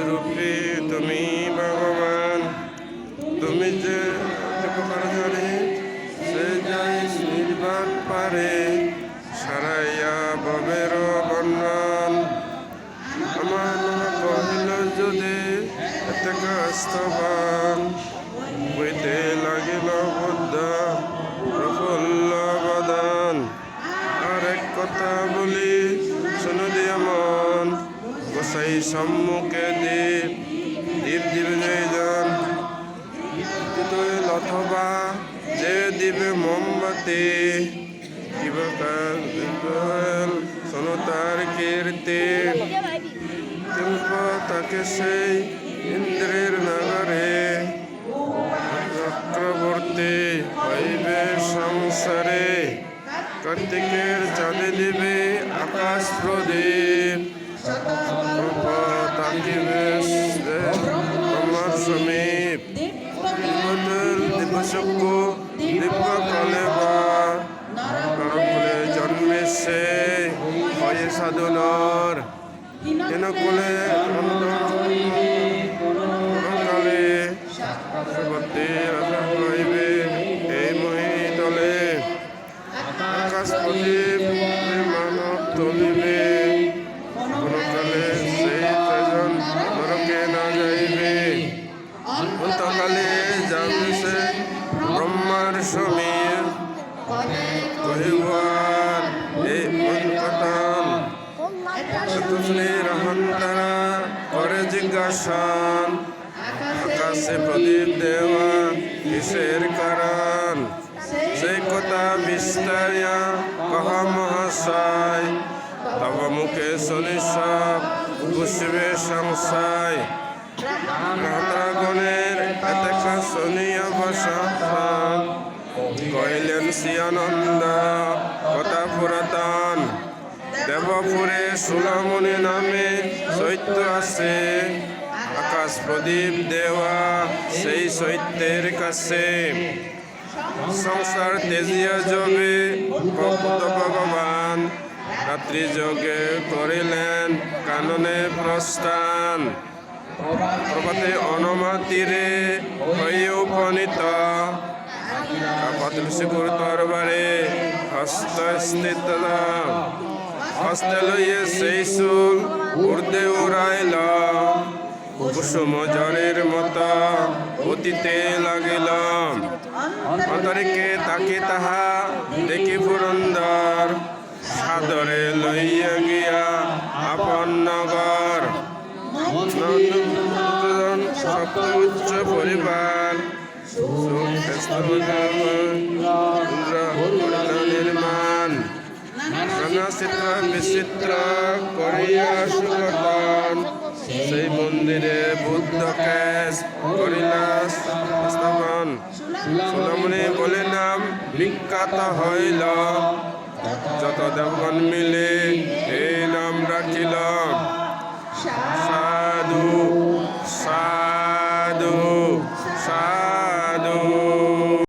রূপে তুমি ভগবান তুমি যে উপকার সে যাই নির্বাণ পারে সারাইয়া ববের বর্ণন আমার কহিল যদি এতে কাস্তবান বইতে লাগিল বুদ্ধ প্রফুল্ল বদন আর এক কথা বলি শুনো দিয়া মন গোসাই সম্মুখে দীপ দীপ দিবে জয়জন তৈল অথবা যে দিবে মোমবাতি। কিবকাল শোনো তার কীর্তি। শিল্প তাকে সেই ইন্দ্রের নগরে। চক্রবর্তী হইবে সংসারে। কার্তিকের চাঁদে দিবে আকাশ প্রদীপ। আমার সমীপ দিবসক্য দিব্য কলেবার নরকুলে জন্মে সে হয়ে সাধনার যেন কুলে কালে সবতে রাজা হইবে এই আকাশ প্রদীপ মানব তুলিবে যাবে সে ব্রহ্মার সমীর। কহিবার এই চতুশ্রীর অহন্তরা করে জিজ্ঞাসন, আকাশে প্রদীপ দেওয়া কিসের কারণ সেই কথা বিস্তারিয়া মহাশয়, তব মুখে সব পুষবে সংশয় এতেকা বসন কইলেন শ্রীআনন্দ কথা পুরাতন। দেবপুরে সুলমণি নামে চৈত্য আছে। আকাশ প্রদীপ দেওয়া সেই চৈত্যের কাছে। সংসার তেজিয়া যাবে ভক্ত ভগবান। রাত্রি যোগে করিলেন কাননে প্রস্থান। প্রভাতে অনমাতিরে হয়ে উপনীত পাতলসিকুর তরবারে হস্ত স্থিত হস্তে লইয়ে সেই চুল উর্দে উড়াইল। কুসুম জরের মতো অতীতে লাগিল অন্তরিকে তাকে তাহা দেখি পুরন্দর উচ্চ পরিবার নির্মাণ নানা চিত্র বিচিত্র করিয়া সুগতন সেই মন্দিরে বুদ্ধ কেশ করিলা স্থাপন। সুলমণি বলে নাম বিখ্যাত হইল। যত দেবগণ মিলে